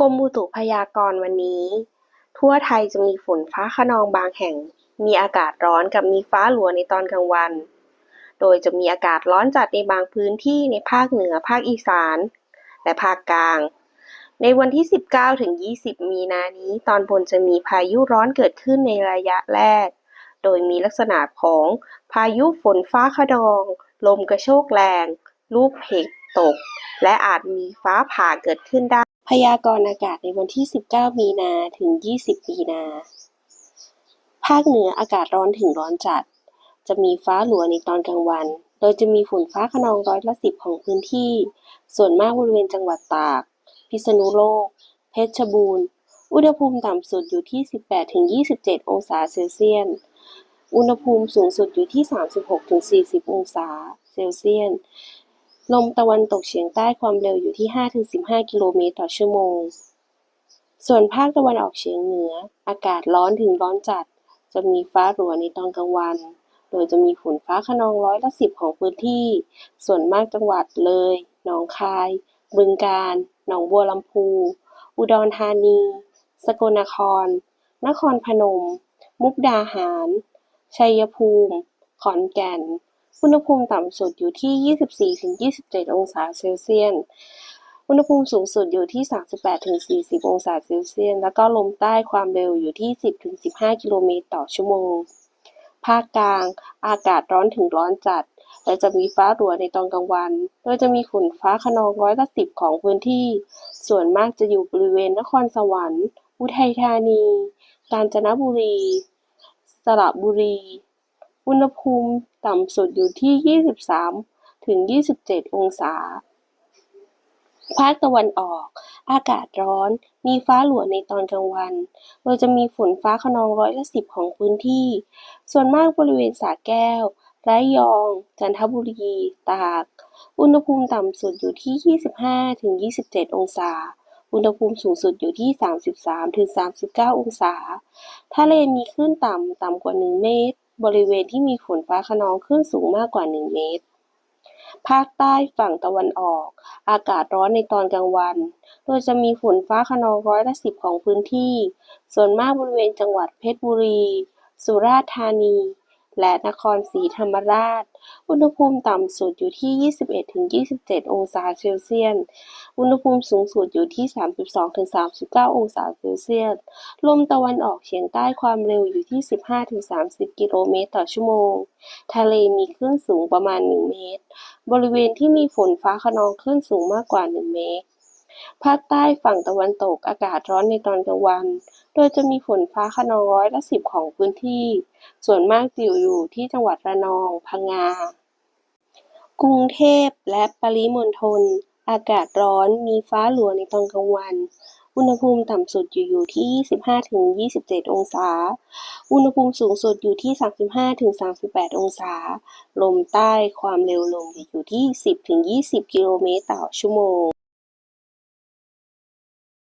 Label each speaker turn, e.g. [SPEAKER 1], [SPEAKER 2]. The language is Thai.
[SPEAKER 1] กรมอุตุพยากรณ์วันนี้ ทั่วไทยจะมีฝนฟ้าคะนองบางแห่ง มีอากาศร้อนกับมีฟ้าหลัวในตอนกลางวัน โดยจะมีอากาศร้อนจัดในบางพื้นที่ในภาคเหนือภาคอีสาน และภาคกลาง ในวันที่ 19ถึง20 มีนานี้ ตอนบนจะมีพายุร้อนเกิดขึ้นในระยะแรก โดยมีลักษณะของพายุฝนฟ้าคะนอง ลมกระโชกแรง ลูกเห็บตก และอาจมีฟ้าผ่าเกิดขึ้นได้ พยากรณ์อากาศในวันที่ 19 มีนาถึง 20 มีนา ภาคเหนืออากาศร้อนถึงร้อนจัด จะมีฟ้าหลัวในตอนกลางวัน โดยจะมีฝนฟ้าคะนองร้อยละสิบของพื้นที่ ส่วนมากบริเวณจังหวัดตาก พิษณุโลก เพชรบูรณ์ อุณหภูมิต่ำสุดอยู่ที่ 18-27 องศาเซลเซียส อุณหภูมิสูงสุดอยู่ที่ 36-40 องศาเซลเซียส ลมตะวันตกเฉียงใต้ความเร็วอยู่ที่ 5-15 กิโลเมตรต่อชั่วโมง ส่วนภาคตะวันออกเฉียงเหนือ อากาศร้อนถึงร้อนจัด จะมีฟ้าหลัวในตอนกลางวัน โดยจะมีฝนฟ้าคะนองร้อยละสิบของพื้นที่ ส่วนมากจังหวัดเลย หนองคาย บึงกาฬ หนองบัวลำพู อุดรธานี สกลนคร นครพนม มุกดาหาร ชัยภูมิ ขอนแก่น อุณหภูมิต่ำสุดอยู่ที่ 24-27 องศาเซลเซียส อุณหภูมิสูงสุดอยู่ที่ 38-40 องศาเซลเซียส แล้วก็ลมใต้ความเร็วอยู่ที่ 10-15 กิโลเมตรต่อชั่วโมง ภาคกลาง อากาศร้อนถึงร้อนจัด และจะมีฟ้าหลัวในตอนกลางวัน โดยจะมีฝนฟ้าคะนองร้อยละสิบของพื้นที่ ส่วนมากจะอยู่บริเวณนครสวรรค์ อุทัยธานี กาญจนบุรี สระบุรี อุณหภูมิต่ำสุดอยู่ที่ 23 ถึง 27 องศา ภาคตะวันออก อากาศร้อน มีฟ้าหลัวในตอนกลางวัน โดยจะมีฝนฟ้าคะนองร้อยละสิบของพื้นที่ ส่วนมากบริเวณสระแก้วระยอง จันทบุรี ตาก อุณหภูมิต่ำสุดอยู่ที่ 25ถึง27 องศา อุณหภูมิสูงสุดอยู่ที่ 33ถึง39 องศา ทะเลมีคลื่นต่ำ ต่ำกว่า 1 เมตร บริเวณที่มีฝนฟ้าขนองคลื่นสูงมากกว่า 1 เมตร ภาคใต้ฝั่งตะวันออก อากาศร้อนในตอนกลางวัน โดยจะมีฝนฟ้าขนองร้อยละสิบของพื้นที่ ส่วนมากบริเวณจังหวัดเพชรบุรี สุราษฎร์ธานี และนครศรีธรรมราช อุณหภูมิต่ำสุดอยู่ที่ 21-27 องศาเซลเซียส อุณหภูมิสูงสุดอยู่ที่ 32-39 องศาเซลเซียส ลมตะวันออกเฉียงใต้ความเร็วอยู่ที่ 15-30 กิโลเมตรต่อชั่วโมง ทะเลมีคลื่นสูงประมาณ 1 เมตร บริเวณที่มีฝนฟ้าคะนองคลื่นสูงมากกว่า 1 เมตร ภาคใต้ฝั่งตะวันตกอากาศร้อนในตอนกลางวัน โดยจะมีฝนฟ้าคะนองร้อยละสิบของพื้นที่ ส่วนมากจะอยู่ที่จังหวัดระนอง พังงา กรุงเทพและปริมณฑลอากาศร้อนมีฟ้าหลัวในตอนกลางวัน อุณหภูมิต่ำสุดอยู่อยู่ที่ 25-27 องศา อุณหภูมิสูงสุดอยู่ที่ 35-38 องศา ลมใต้ความเร็วลมอยู่ที่ 10-20 กิโลเมตรต่อชั่วโมง